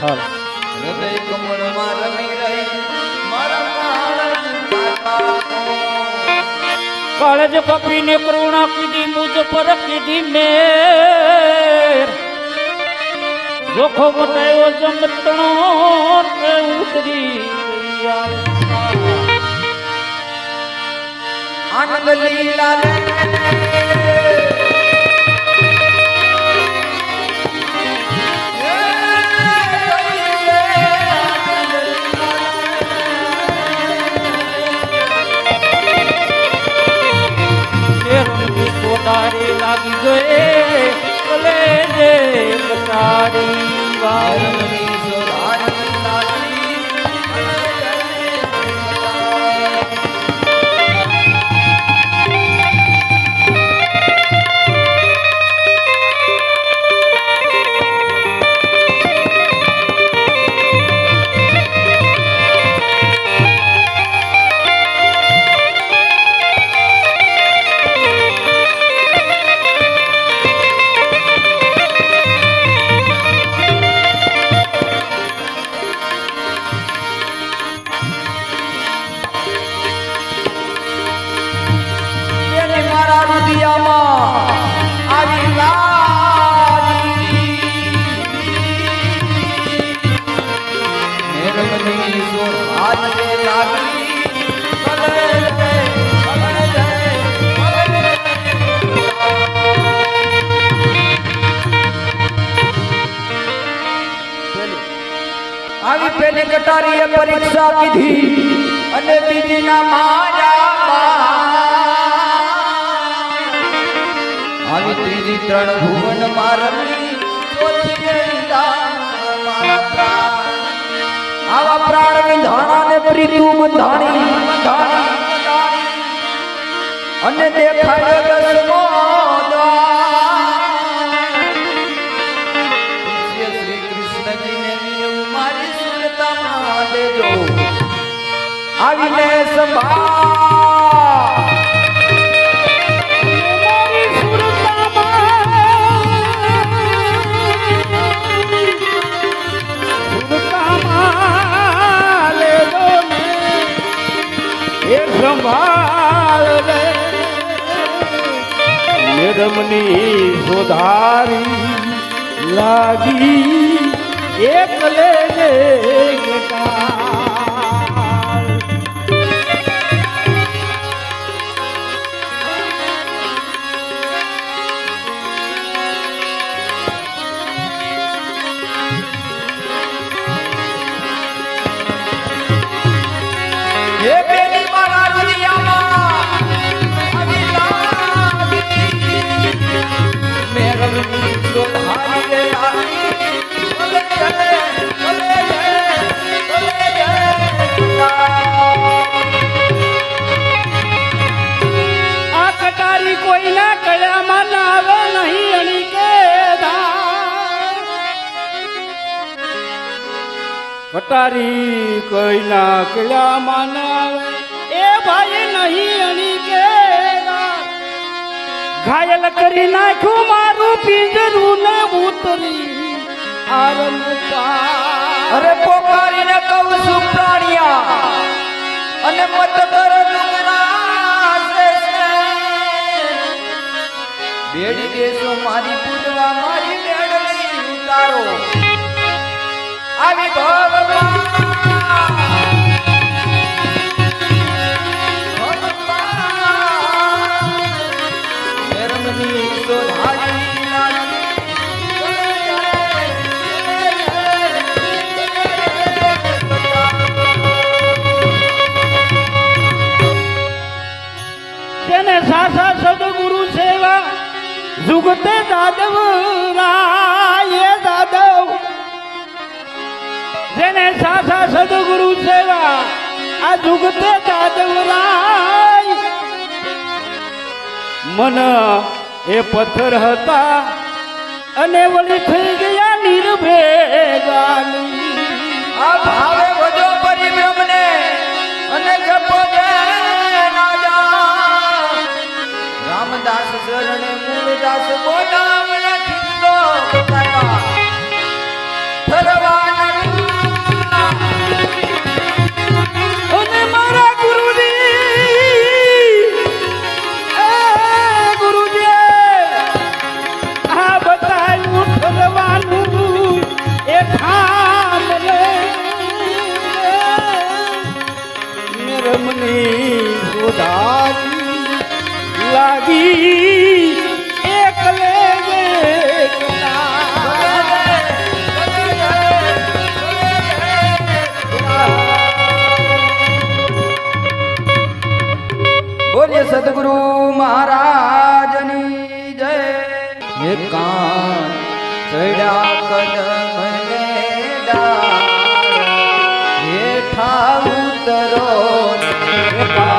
હૃદય કમળમાં રમી રહી કાળજ કાકા. ને કરુણા કીધી મુજ પર કીધી મે જોખો મટાયો જમતણો તે ઉતરી આનંદ લીલા લાગી ગયે ભલે જે કટારી આવી પરીક્ષા કીધી અને બીજી ના મારા. આવી ત્રીજી ત્રણ ભુવન મારવી ચોથી ગઈ દાન મારા આવા પ્રાણ વિંધાણા ને પ્રીતુ બંધાણી. અને દેખાડે દસમો 好 કટારી કોઈ ના કયા આવે એ ભાઈ નહીં અણી કે ઘાયલ કરી નાખ્યું મારું પિંજરું ને ઉતરી. આરમ. અરે પોકારીને કહું છું પ્રાણિયા, અને મત કર બેડી દેશો મારી પૂજવા મારી મેળવી ઉતારો. આવી ભગવાન જુગતે દાદવ, રાય દાદવ. જેને સાસા સદગુરુ સેવા, આ જુગતે દાદવ, રાય. મન એ પથ્થર હતા અને વળી થઈ ગયા નિર્ભેગાની આ ભાવે બોલીએ સદગુરુ મહારાજની જય. હે કાન ચડ્યા કદમ ને ડાળ. હેઠા ઉતરો ને હે કાન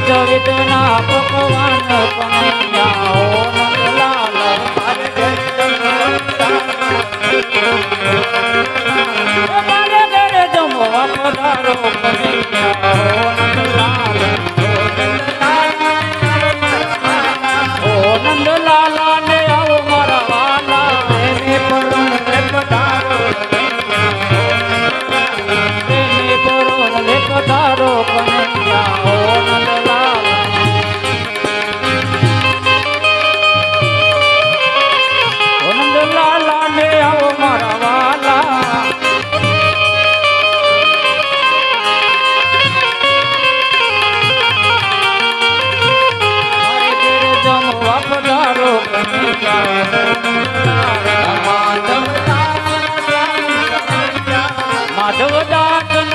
વિધ વિધના પકવાન કનૈયા હો નંદલાલા મારે ઘરે જમવા પધારો કનૈયા હો No Dhuvdak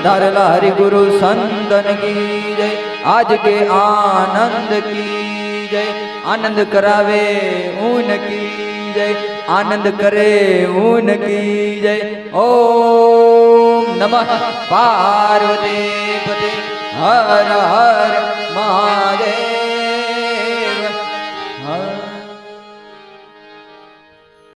પધારેલા હરિગુરુ સંતન કી જય. આજ કે આનંદ કી જય. આનંદ કરાવે ઊન કી જય. આનંદ કરે ઊન કી જય. ઓમ નમઃ પાર્વતી પતિ હર હર મહાદેવ.